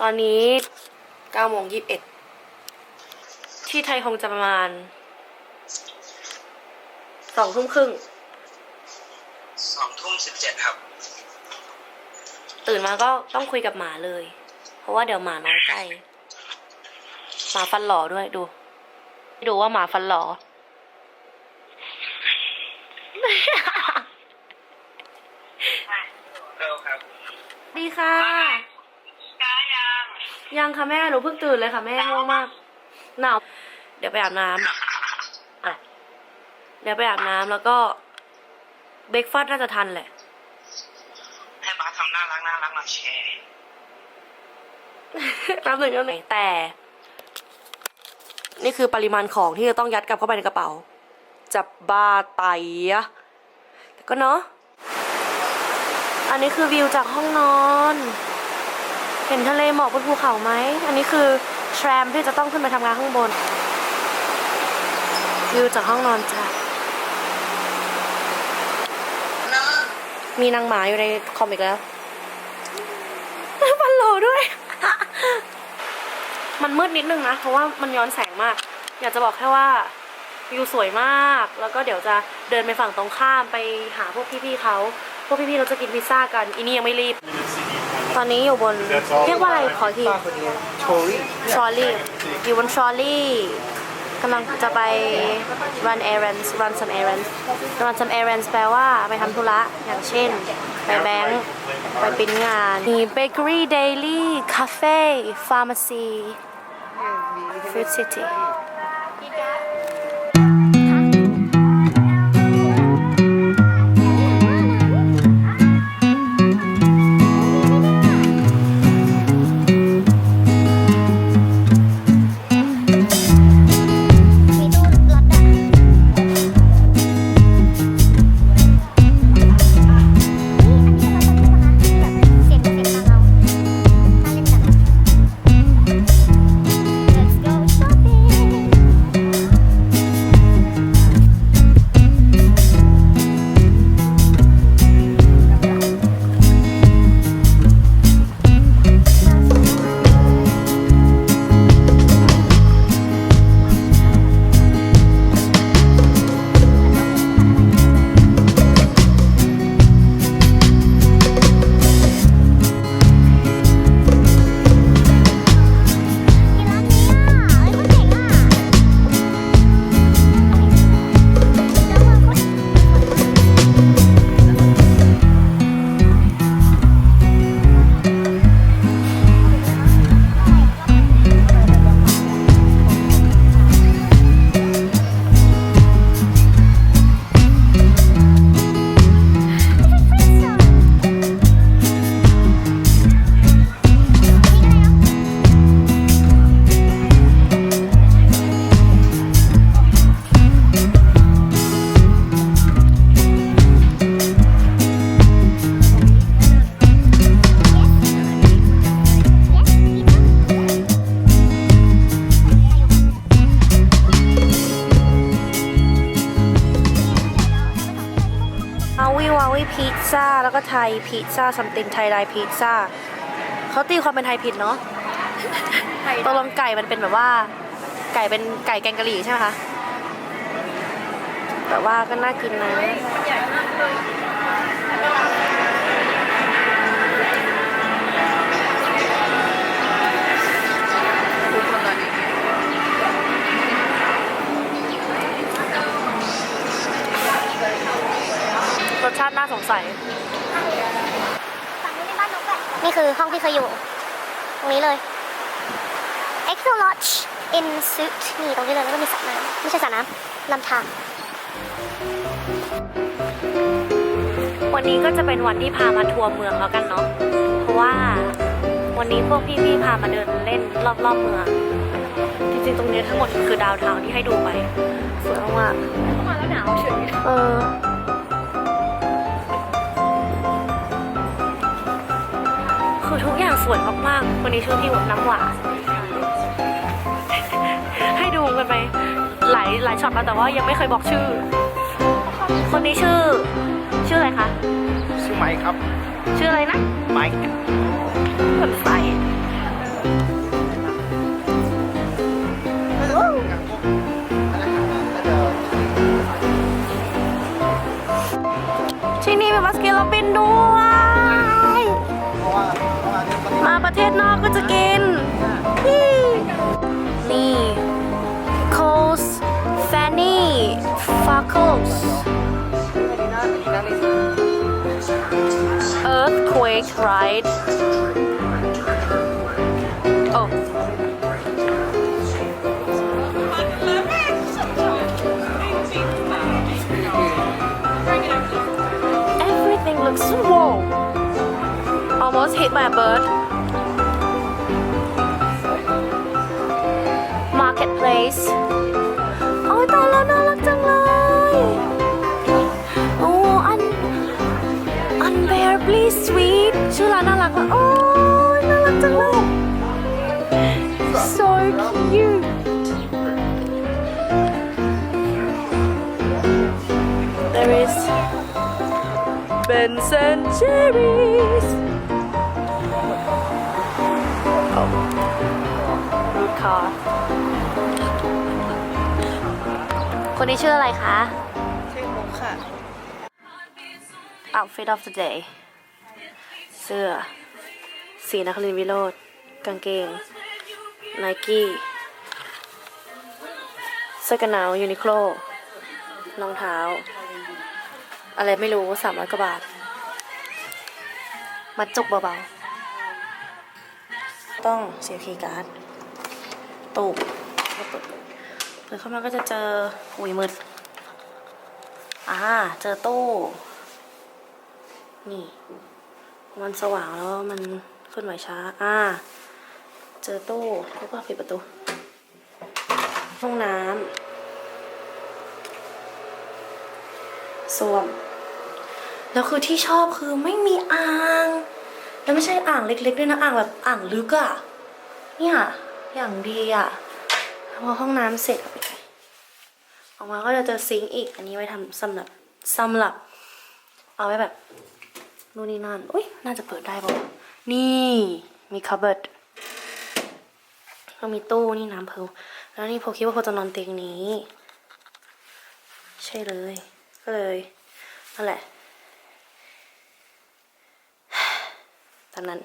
ตอนนี้9โมง21ที่ไทยคงจะประมาณสองทุ่มครึ่งสองทุ่มสิบเจ็ดครับ ตื่นมาก็ต้องคุยกับหมาเลย เพราะว่าเดี๋ยวหมาน้อยใจ หมาฟันหล่อด้วยดู ดูว่าหมาฟันหล่อเร็วครับดีค่ะกายัง ยังค่ะแม่หนูเพิ่งตื่นเลยค่ะแม่ง่วงมากหนาวเดี๋ยวไปอาบน้ำอะเดี๋ยวไปอาบน้ำแล้วก็เบรกฟาสต์น่าจะทันแหละ ให้บาสทำน่ารักน่ารักหน่อยแชร์แป๊บหนึ่งแป๊บหนึ่งแต่ นี่คือปริมาณของที่จะต้องยัดกลับเข้าไปในกระเป๋าจะบ้าไตอะแต่ก็เนาะอันนี้คือวิวจากห้องนอน เห็นทะเลหมอกบนภูเขาไหม อันนี้คือแทรมที่จะต้องขึ้นไปทำงานข้างบน วิวจากห้องนอนจ้ะ มีนางหมาอยู่ในคอมอีกแล้วฟันโหลด้วย มันมืดนิดนึงนะ เพราะว่ามันย้อนแสงมาก อยากจะบอกแค่ว่าวิวสวยมาก แล้วก็เดี๋ยวจะเดินไปฝั่งตรงข้ามไปหาพวกพี่ๆเขา พวกพี่ๆเราจะกินพิซซ่ากัน อีนี่ยังไม่รีบ ตอนนี้อยู่บนเรียกว่าอะไรขออีกทีโชรี่ทรอลลี่อยู่บนทรอลลี่กำลังจะไป run errands run some errands run some errands แปลว่าไปทำธุระอย่างเช่น ไปแบงค์ไปปริ้นงาน มี bakery daily cafe pharmacy food city พิซซ่าแล้วก็ไทยพิซซ่าซัมติงไทยไดพิซซ่าเขาตีความเป็นไทยผิดเนาะตกลงไก่มันเป็นแบบว่า ไก่เป็นไก่แกงกะหรี่ใช่ไหมคะแต่ว่าก็น่ากินนะรสชา ติน่าสงสัย ฝั่งนู้นเป็นบ้านนกอะนี่คือห้องที่เคยอยู่ ตรงนี้เลย Exo Lodge in Suit นี่ตรงนี้เลยแล้วก็มีสระน้ำไม่ใช่สระน้ำลำธารวันนี้ก็จะเป็นวันที่พามาทัวร์เมืองแล้วกันเนาะ เพราะว่าวันนี้พวกพี่ๆพามาเดินเล่นรอบๆเมือง จริงๆตรงนี้ทั้งหมดคือดาวเทาที่ให้ดูไป สวยมากๆมาแล้วหนาวเฉยเออ สวยมากๆ คนนี้ชื่อพี่หวน้ำหวานให้ดูกันไปหลายหลายช็อตแล้วแต่ว่ายังไม่เคยบอกชื่อ คนนี้ชื่อ ชื่ออะไรคะชื่อไมค์ครับ ชื่ออะไรนะไมค์เหมือนไฟที่นี่เป็นบาสเกตบอลเป็นด้วย ประเทศนอกก็จะกิน นี่ Coles Fanny Farkles Earthquake Ride Oh Everything looks whoa almost hit by a bird Marketplace โอ้ยตายแล้วน่ารักจังเลย โอ้อัน Unbearably sweet ชื่อร้านน่ารักมากโอ้ยน่ารักจังเลย so cute there is Ben and Jerry's oh rude car คนนี้ชื่ออะไรคะชื่อมุกค่ะ outfit of the day เสื้อ สีนครินทร์วิโรธกางเกงไนกี้เสื้อกันหนาวยูนิโคลรองเท้า อะไรไม่รู้สามร้อยกว่าบาท มัดจุกเบาๆ ต้องเสียคีย์การ์ด ตูบแล้วเปิด เปิดเข้ามาก็จะเจออุ้ยมืดอ่าเจอตู้ นี่ มันสว่างแล้วมันเคลื่อนไหวช้า อ่า เจอตู้แล้วก็ปิดประตู ห้องน้ำส้วมแล้วคือที่ชอบคือไม่มีอ่าง แล้วไม่ใช่อ่างเล็กๆด้วยนะอ่างแบบอ่างลึกอะเนี่ยอย่างดีอะ พอห้องน้ำเสร็จออกมาก็จะเจอซิงค์อีก อันนี้ไว้ทำสำหรับสำหรับ เอาไว้แบบนู่นนี่นั่นอุ้ยน่าจะเปิดได้ป่ะนี่มีคับเบิร์ดก็มีตู้นี่น้ำเพลแล้วนี่พอคิดว่าพอจะนอนเตียงนี้ ใช่เลย ก็เลยนั่นแหละตอนนั้น